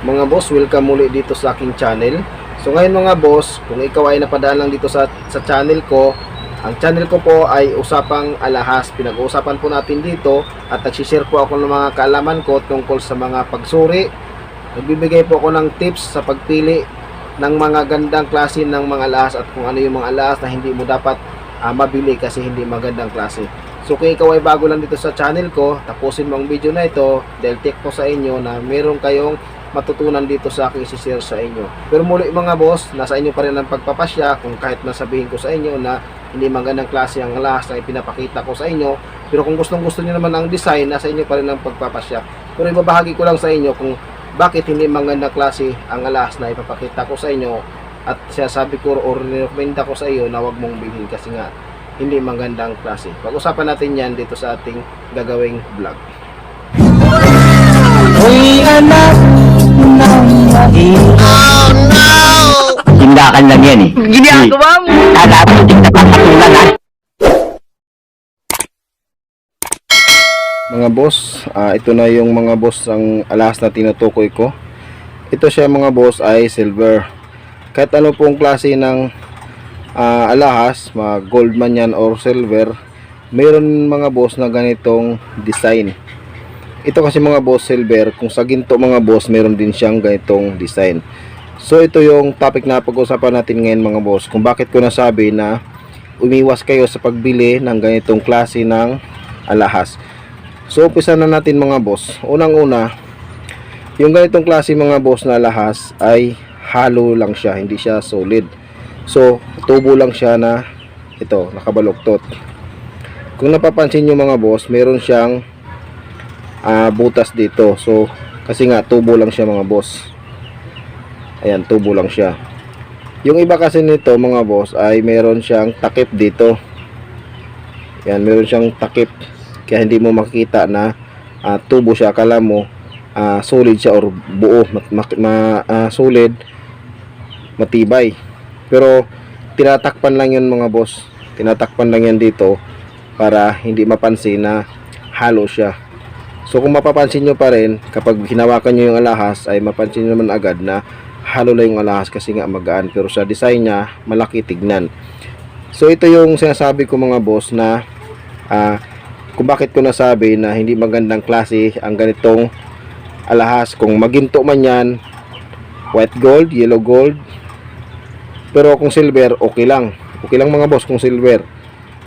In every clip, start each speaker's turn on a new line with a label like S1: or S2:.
S1: Mga boss, welcome muli dito sa aking channel. So ngayon mga boss, kung ikaw ay napadaan lang dito sa, sa channel ko, ang channel ko po ay Usapang Alahas. Pinag-uusapan po natin dito at nagsishare po ako ng mga kaalaman ko tungkol sa mga pagsuri. Nagbibigay po ako ng tips sa pagpili ng mga gandang klase ng mga alahas at kung ano yung mga alahas na hindi mo dapat ah, mabili kasi hindi magandang klase. So kung ikaw ay bago lang dito sa channel ko, tapusin mo ang video na ito dahil take ko sa inyo na meron kayong matutunan dito sa aking isi-share sa inyo. Pero muli mga boss, nasa inyo pa rin ang pagpapasya kung kahit nasabihin ko sa inyo na hindi magandang klase ang alahas na ipinapakita ko sa inyo. Pero kung gustong gusto niyo naman ang design, nasa inyo pa rin ang pagpapasya. Pero ibabahagi ko lang sa inyo kung bakit hindi magandang klase ang alahas na ipapakita ko sa inyo at sinasabi ko or nirekomenda ko sa iyo na wag mong bilhin kasi nga hindi magandang klase. Pag-usapan natin yan dito sa ating gagawing vlog.
S2: Mahirap.
S3: Tindakan lang yan eh.
S2: Ginagawa mo.
S3: Tataputin na papatulan ha.
S1: Mga boss, ah, ito na yung mga boss ang alahas na tinutukoy ko. Ito siya mga boss ay silver. Kahit ano pong klase ng ah, alahas, mga gold man yan or silver, mayroon mga boss na ganitong design. Ito kasi mga boss silver, kung sa ginto mga boss, meron din siyang ganitong design. So ito yung topic na pag-usapan natin ngayon mga boss, kung bakit ko nasabi na umiwas kayo sa pagbili ng ganitong klase ng alahas. So umpisa na natin mga boss. Unang-una, yung ganitong klase mga boss na alahas ay halo lang siya, hindi siya solid. So tubo lang siya na ito, nakabaluktot. Kung napapansin nyo mga boss, meron siyang ah, butas dito. So kasi nga tubo lang siya mga boss. Ayan, tubo lang siya. Yung iba kasi nito mga boss ay meron siyang takip dito. Yan, meron siyang takip kaya hindi mo makikita na ah, tubo siya akala mo ah, solid siya or buo mak- ma, ah, solid matibay pero tinatakpan lang yun mga boss tinatakpan lang yan dito para hindi mapansin na halo siya so kung mapapansin nyo pa rin kapag hinawakan nyo yung alahas ay mapansin nyo naman agad na halo lang yung alahas kasi nga magaan. Pero sa design niya malaki tignan. So ito yung sinasabi ko mga boss na ah, kung bakit ko nasabi na hindi magandang klase ang ganitong alahas. Kung maginto man yan white gold, yellow gold pero kung silver okay lang. Okay lang mga boss kung silver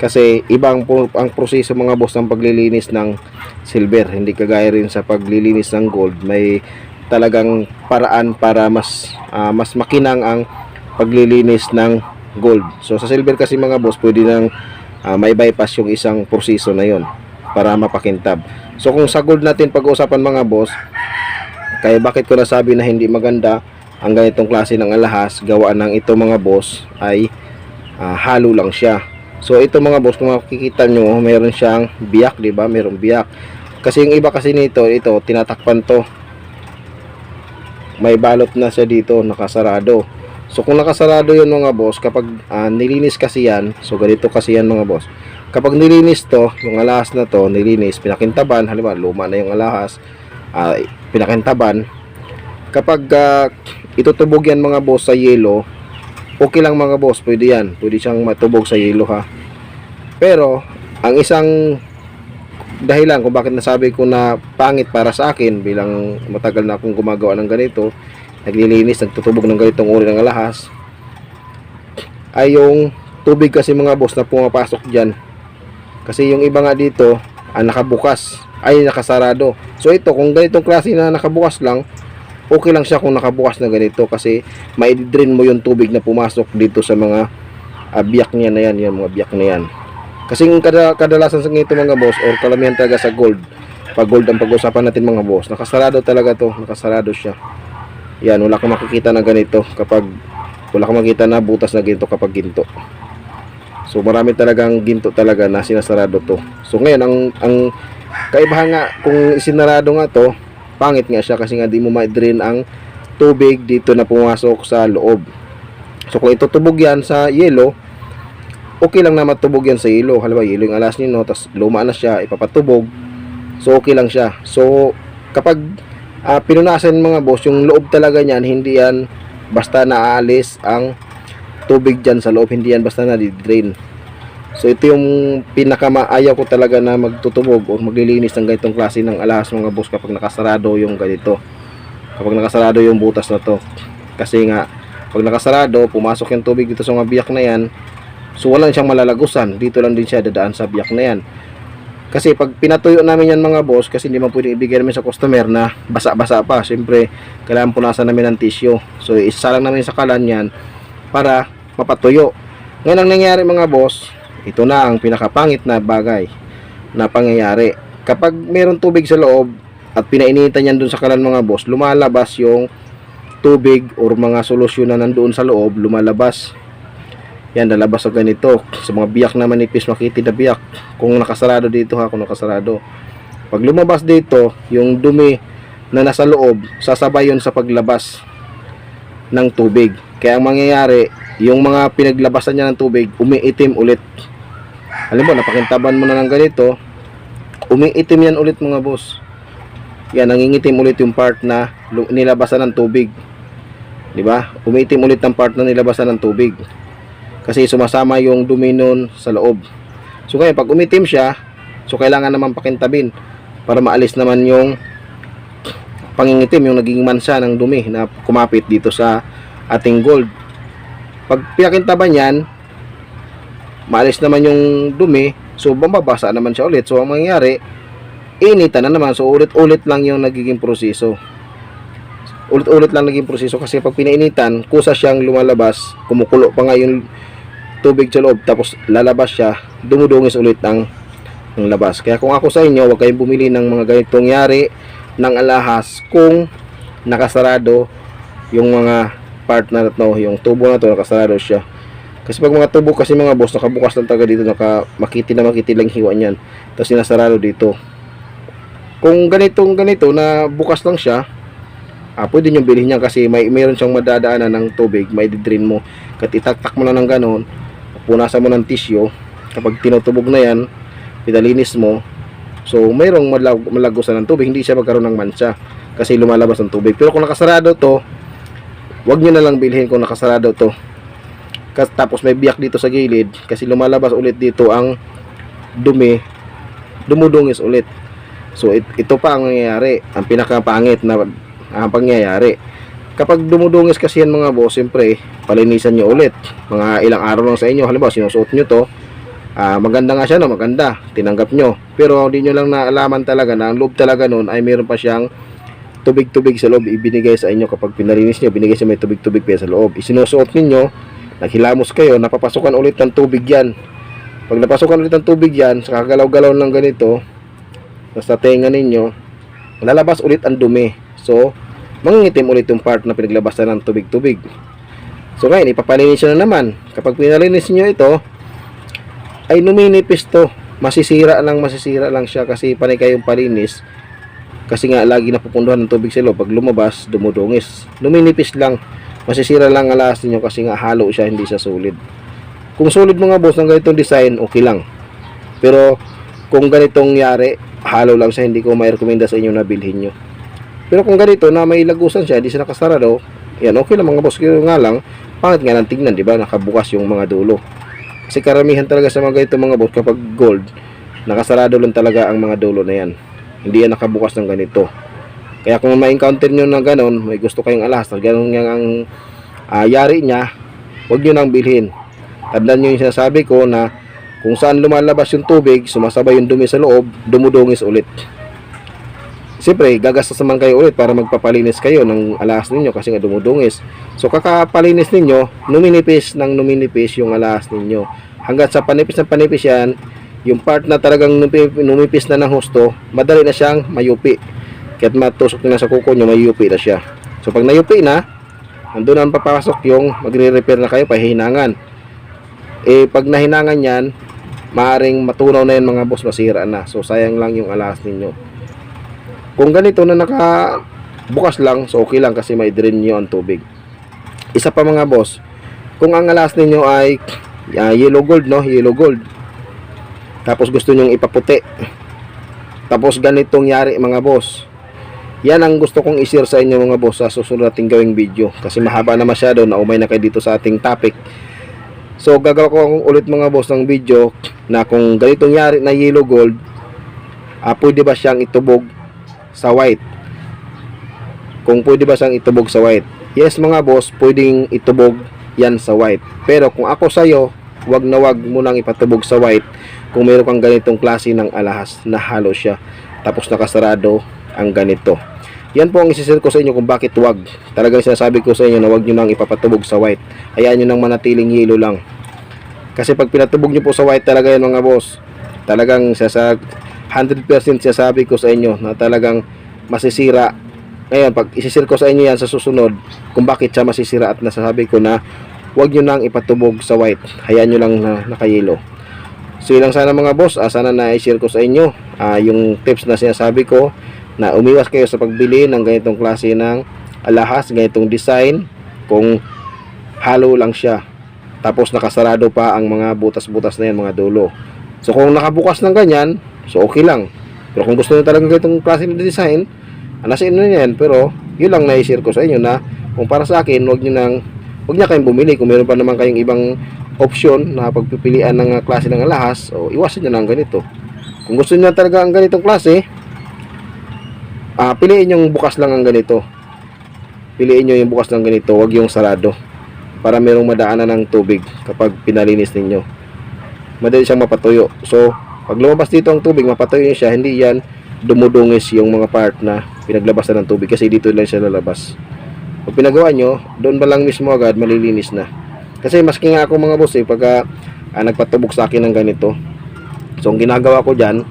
S1: kasi ibang ang proseso mga boss ng paglilinis ng silver hindi kagaya rin sa paglilinis ng gold may talagang paraan para mas ah, mas makinang ang paglilinis ng gold so sa silver kasi mga boss pwede nang ah, may bypass yung isang proseso na yon para mapakintab. So kung sa gold natin pag-uusapan mga boss, kaya bakit ko nasabi na hindi maganda ang ganitong klase ng alahas, gawa ng ito mga boss ay ah, halo lang siya. So ito mga boss, kung makikita nyo, mayroon siyang biyak, di ba? Mayroong biyak. Kasi yung iba kasi nito, ito, tinatakpan to. May balot na siya dito, nakasarado. So kung nakasarado yun mga boss, kapag ah, nilinis kasi yan, so ganito kasi yan mga boss. Kapag nilinis to, yung alahas na to, nilinis, pinakintaban, halimbawa luma na yung alahas, ah, pinakintaban, kapag ah, itutubog yan mga boss sa yelo, okay lang mga boss, pwede yan. Pwede siyang matubog sa yelo ha. Pero, ang isang dahilan kung bakit nasabi ko na pangit para sa akin bilang matagal na akong gumagawa ng ganito, naglilinis, nagtutubog ng ganitong uri ng alahas, ay yung tubig kasi mga boss na pumapasok dyan. Kasi yung iba nga dito, ah, nakabukas, ay nakasarado. So ito, kung ganitong klase na nakabukas lang, okay lang siya kung nakabukas na ganito kasi mai-drain mo yung tubig na pumasok dito sa mga ah, biyak niya na yan, yung mga biyak na yan. Kasi kadalasan sa ganito mga boss or kalamihan talaga sa gold, pag gold ang pag-usapan natin mga boss, nakasarado talaga to, nakasarado siya. Yan, wala kang makikita na ganito kapag wala kang makita na butas na ginto kapag ginto. So marami talagang ginto talaga na sinasarado to. So ngayon ang ang kaibahan nga kung isinarado nga to, pangit nga siya kasi nga di mo ma-drain ang tubig dito na pumasok sa loob. So kung itutubog yan sa yelo, okay lang na matubog yan sa yelo. Halimbawa, yelo yung alas niyo, no? tapos luma na siya, ipapatubog. So okay lang siya. So kapag ah, pinunasan mga boss, yung loob talaga niyan, hindi yan basta naaalis ang tubig dyan sa loob, hindi yan basta na-drain. So ito yung pinakamaayaw ko talaga na magtutubog o maglilinis ng ganitong klase ng alahas mga boss kapag nakasarado yung ganito. Kapag nakasarado yung butas na to. Kasi nga, pag nakasarado, pumasok yung tubig dito sa mga biyak na yan, so walang siyang malalagusan. Dito lang din siya dadaan sa biyak na yan. Kasi pag pinatuyo namin yan mga boss, kasi hindi man pwedeng ibigay namin sa customer na basa-basa pa. Siyempre, kailangan punasan namin ng tissue. So, isa lang namin sa kalan yan para mapatuyo. Ngayon ang nangyayari mga boss, ito na ang pinakapangit na bagay na pangyayari. Kapag meron tubig sa loob at pinainitan yan dun sa kalan mga boss, lumalabas yung tubig or mga solusyon na nandoon sa loob, lumalabas. Yan, lalabas sa ganito. Sa mga biyak na manipis, makitid na biyak. Kung nakasarado dito ha, kung nakasarado. Pag lumabas dito, yung dumi na nasa loob, sasabay yun sa paglabas ng tubig. Kaya ang mangyayari, yung mga pinaglabasan niya ng tubig, umiitim ulit. Alam mo, napakintaban mo na ng ganito, umiitim yan ulit mga boss. Yan, nangingitim ulit yung part na nilabasan ng tubig. 'Di ba? Umiitim ulit ang part na nilabasan ng tubig. Kasi sumasama yung dumi nun sa loob. So kaya pag umitim siya, so kailangan naman pakintabin para maalis naman yung pangingitim, yung naging mansa ng dumi na kumapit dito sa ating gold. Pag pinakintaban yan, maalis naman yung dumi, so bumabasa naman siya ulit. So ang mangyayari, initan na naman. So ulit-ulit lang yung nagiging proseso. Ulit-ulit lang naging proseso kasi pag pinainitan, kusa siyang lumalabas, kumukulo pa nga yung tubig sa loob, tapos lalabas siya, dumudungis ulit ang, ang labas. Kaya kung ako sa inyo, huwag kayong bumili ng mga ganitong yari ng alahas kung nakasarado yung mga part na to, yung tubo na to, nakasarado siya. Kasi pag mga tubo kasi mga boss, nakabukas lang taga dito, naka na makiti lang hiwa niyan. Tapos sinasarado dito. Kung ganitong ganito na bukas lang siya, ah, pwede nyo bilhin niya kasi may mayroon siyang madadaanan ng tubig, may drain mo. Kat itaktak mo lang ng ganon, punasan mo ng tissue, kapag tinutubog na yan, pinalinis mo, so mayroong malag malagusan ng tubig, hindi siya magkaroon ng mancha kasi lumalabas ng tubig. Pero kung nakasarado to, wag nyo na lang bilhin kung nakasarado to. Kas, tapos may biyak dito sa gilid kasi lumalabas ulit dito ang dumi, dumudungis ulit. So it- ito pa ang nangyayari, ang pinakapangit na ang pangyayari. Kapag dumudungis kasi yan mga boss, siyempre, palinisan nyo ulit. Mga ilang araw lang sa inyo, halimbawa sinusuot nyo to, ah, maganda nga siya no, maganda, tinanggap nyo. Pero hindi nyo lang naalaman talaga na ang loob talaga nun ay meron pa siyang tubig-tubig sa loob ibinigay sa inyo kapag pinalinis nyo, binigay siya may tubig-tubig pa sa loob. Isinusuot ninyo, naghilamos kayo, napapasukan ulit ng tubig yan. Pag napasukan ulit ng tubig yan, sa kagalaw-galaw ng ganito, sa tenga ninyo, lalabas ulit ang dumi. So, mangingitim ulit yung part na pinaglabasan ng tubig-tubig. So ngayon, ipapalinis na naman. Kapag pinalinis nyo ito, ay numinipis to. Masisira lang, masisira lang siya kasi panay kayong palinis. Kasi nga, lagi napupunduhan ng tubig sa loob. Pag lumabas, dumudungis. Numinipis lang. Masisira lang ang alas ninyo kasi nga halo siya, hindi siya solid. Kung solid mga boss ng ganitong design, okay lang. Pero, kung ganitong yari, halo lang siya, hindi ko may rekomenda sa inyo na bilhin nyo. Pero kung ganito na may lagusan siya, hindi siya nakasarado, yan, okay lang mga boss. Kaya nga lang, pangit nga lang tignan, di ba? Nakabukas yung mga dulo. Kasi karamihan talaga sa mga ganito mga boss, kapag gold, nakasarado lang talaga ang mga dulo na yan. Hindi yan nakabukas ng ganito. Kaya kung ma-encounter nyo na ganon, may gusto kayong alas, na ganon nga ang ah, yari niya, huwag nyo nang bilhin. Tandaan nyo yung sinasabi ko na kung saan lumalabas yung tubig, sumasabay yung dumi sa loob, dumudungis ulit. Siyempre, gagastos naman kayo ulit para magpapalinis kayo ng alas ninyo kasi nga dumudungis. So, kakapalinis ninyo, numinipis ng numinipis yung alas ninyo. Hanggat sa panipis na panipis yan, yung part na talagang numipis na ng husto, madali na siyang mayupi. Kaya't matusok na sa kuko nyo, mayupi na siya. So, pag nayupi na, nandun na papasok yung magre-repair na kayo, pahihinangan. Eh, pag nahinangan yan, maaring matunaw na yan mga boss, masira na. So, sayang lang yung alas ninyo. Kung ganito na naka bukas lang, so okay lang kasi may drain nyo ang tubig. Isa pa mga boss, kung ang alas ninyo ay ah, yellow gold, no? Yellow gold. Tapos gusto nyong ipaputi. Tapos ganitong yari mga boss. Yan ang gusto kong i-share sa inyo mga boss sa susunod nating gawing video. Kasi mahaba na masyado na umay na kayo dito sa ating topic. So gagawa ko ulit mga boss ng video na kung ganitong yari na yellow gold, ah, pwede ba siyang itubog sa white? Kung pwede ba siyang itubog sa white? Yes mga boss, pwedeng itubog yan sa white. Pero kung ako sa'yo, wag na wag mo nang ipatubog sa white kung meron kang ganitong klase ng alahas na halo siya tapos nakasarado ang ganito. Yan po ang isisir ko sa inyo kung bakit wag. Talagang sinasabi ko sa inyo na wag nyo nang ipapatubog sa white. Hayaan nyo nang manatiling yellow lang. Kasi pag pinatubog nyo po sa white talaga yan mga boss, talagang sasa 100% sinasabi ko sa inyo na talagang masisira. Ngayon, pag isisir ko sa inyo yan sa susunod, kung bakit siya masisira at nasasabi ko na wag nyo nang ipatubog sa white. Hayaan nyo lang na nakayelo. So yun lang sana mga boss, ah, sana na-share ko sa inyo ah, yung tips na sinasabi ko na umiwas kayo sa pagbili ng ganitong klase ng alahas, ganitong design kung halo lang siya. Tapos nakasarado pa ang mga butas-butas na yan, mga dulo. So kung nakabukas ng ganyan, so okay lang. Pero kung gusto niyo talaga ganitong klase ng design, ah, nasa yan. Pero yun lang na-share ko sa inyo na kung para sa akin, wag niyo nang wag niya kayong bumili kung meron pa naman kayong ibang option na pagpipilian ng uh, klase ng alahas o iwasan niyo na ang ganito. Kung gusto niyo talaga ang ganitong klase, ah piliin yung bukas lang ang ganito. Piliin niyo yung bukas ng ganito, wag yung sarado para merong madaanan ng tubig kapag pinalinis ninyo. Madali siyang mapatuyo. So, pag lumabas dito ang tubig, mapatuyo niya siya, hindi yan dumudungis yung mga part na pinaglabasan ng tubig kasi dito lang siya lalabas. Pag pinagawa nyo, doon ba lang mismo agad malilinis na. Kasi maski nga ako mga boss eh, pagka ah, nagpatubok sa akin ng ganito. So, ang ginagawa ko dyan,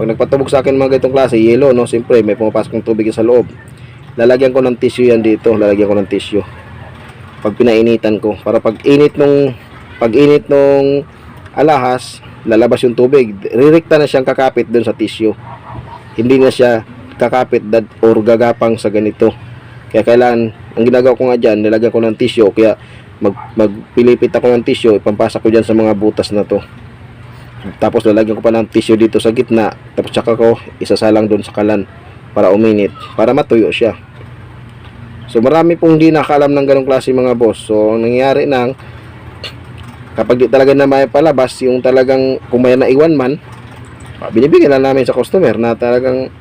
S1: pag nagpatubok sa akin mga ganitong klase, yellow, no? Siyempre, may pumapasok ng tubig sa loob. Lalagyan ko ng tissue yan dito, lalagyan ko ng tissue. Pag pinainitan ko, para pag init nung, pag init nung alahas, lalabas yung tubig. Ririkta na siyang kakapit dun sa tissue. Hindi na siya kakapit dad or gagapang sa ganito. Kaya kailangan, ang ginagawa ko nga dyan, nilagyan ko ng tissue, kaya mag, magpilipit ako ng tissue, ipampasa ko dyan sa mga butas na to. Tapos lalagyan ko pa ng tissue dito sa gitna, tapos tsaka ko isasalang doon sa kalan para uminit, para matuyo siya. So marami pong di nakaalam ng ganong klase mga boss. So ang nangyayari nang kapag di talaga na may palabas, yung talagang kung may naiwan man, binibigyan na namin sa customer na talagang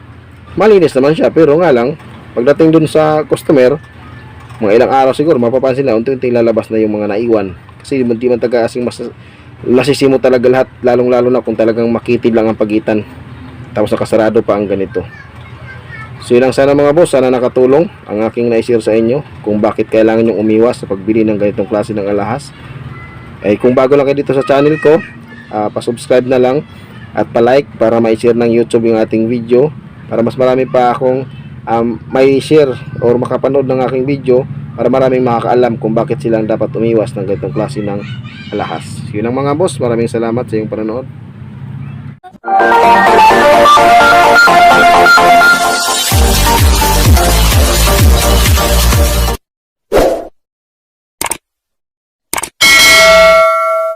S1: malinis naman siya. Pero nga lang, pagdating dun sa customer, mga ilang araw siguro, mapapansin na unti-unti lalabas na yung mga naiwan. Kasi hindi man taga asing mas nasisimo talaga lahat, lalong-lalo na kung talagang makitid lang ang pagitan. Tapos nakasarado pa ang ganito. So yun lang sana mga boss, sana nakatulong ang aking na-share sa inyo kung bakit kailangan yung umiwas sa pagbili ng ganitong klase ng alahas. Eh kung bago lang kayo dito sa channel ko, ah, pa-subscribe na lang at pa-like para ma-share ng YouTube yung ating video para mas marami pa akong um, may share or makapanood ng aking video para maraming makakaalam kung bakit silang dapat umiwas ng ganitong klase ng alahas. Yun ang mga boss, maraming salamat sa iyong panonood.